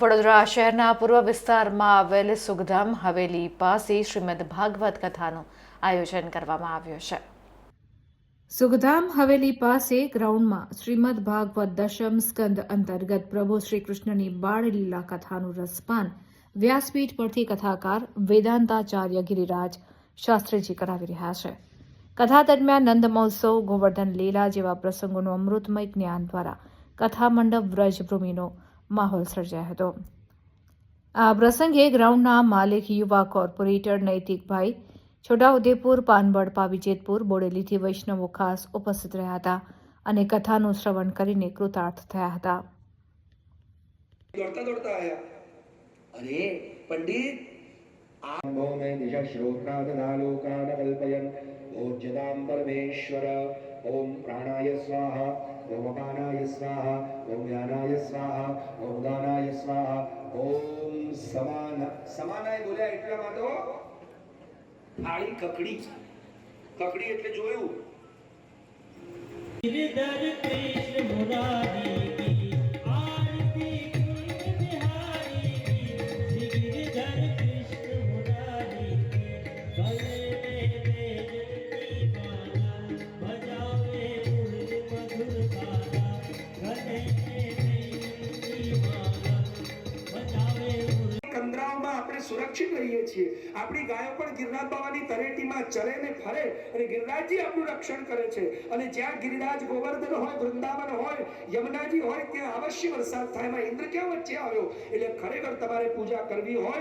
વડોદરા શહેરના પૂર્વ વિસ્તારમાં આવેલ સુખધામ હવેલી પાસે શ્રીમદ ભાગવત કથાનું આયોજન કરવામાં આવ્યું છે. સુખધામ હવેલી પાસે ગ્રાઉન્ડમાં શ્રીમદ ભાગવત દશમ સ્કંદ અંતર્ગત પ્રભુ શ્રી કૃષ્ણની બાળલીલા કથાનું રસપાન વ્યાસપીઠ પરથી કથાકાર વેદાંતાચાર્ય ગિરિરાજ શાસ્ત્રીજી કરાવી રહ્યા છે. કથા દરમિયાન નંદ મહોત્સવ, ગોવર્ધન લીલા જેવા પ્રસંગોનું અમૃતમય જ્ઞાન દ્વારા કથા મંડપ વ્રજભૂમિનો માહોલ સર્જાયો હતો આ પ્રસંગે ગ્રાઉન્ડના માલિક યુવા કોર્પોરેટર નૈતિકભાઈ છોટાઉદેપુર પાનબડ પાવીજેતપુર બોડેલીથી વૈષ્ણવો ખાસ ઉપસ્થિત રહ્યા હતા અને કથાનું શ્રવણ કરીને કૃતાર્થ થયા હતા दौड़ता दौड़ता आया अरे पंडित भो मे दिशश्रोत्रादनालोकान् कल्पयन् भोज्यतां परमेश्वर ॐ प्राणाय स्वाहा ॐ अपानाय स्वाहा ॐ ज्ञानाय स्वाहा ॐ दानाय स्वाहा ॐ समान સમાનાય બોલ્યા એટલામાં તો થાળી કકડી કકડી એટલે જોયું गिरधर कृष्ण સુરક્ષિત રહીએ છીએ. આપણી ગાયો પણ ગિરનાર બાવાની તરેટીમાં ચરે ને ફરે અને ગિરિરાજજી આપણું રક્ષણ કરે છે. અને જ્યાં ગિરિરાજ ગોવર્ધન હોય, વૃંદાવન હોય, યમુનાજી હોય, ત્યાં અવશ્ય વરસાદ થાય. એમાં ઇન્દ્ર ક્યાં વચ્ચે આવ્યો? એટલે ખરેખર તમારે પૂજા કરવી હોય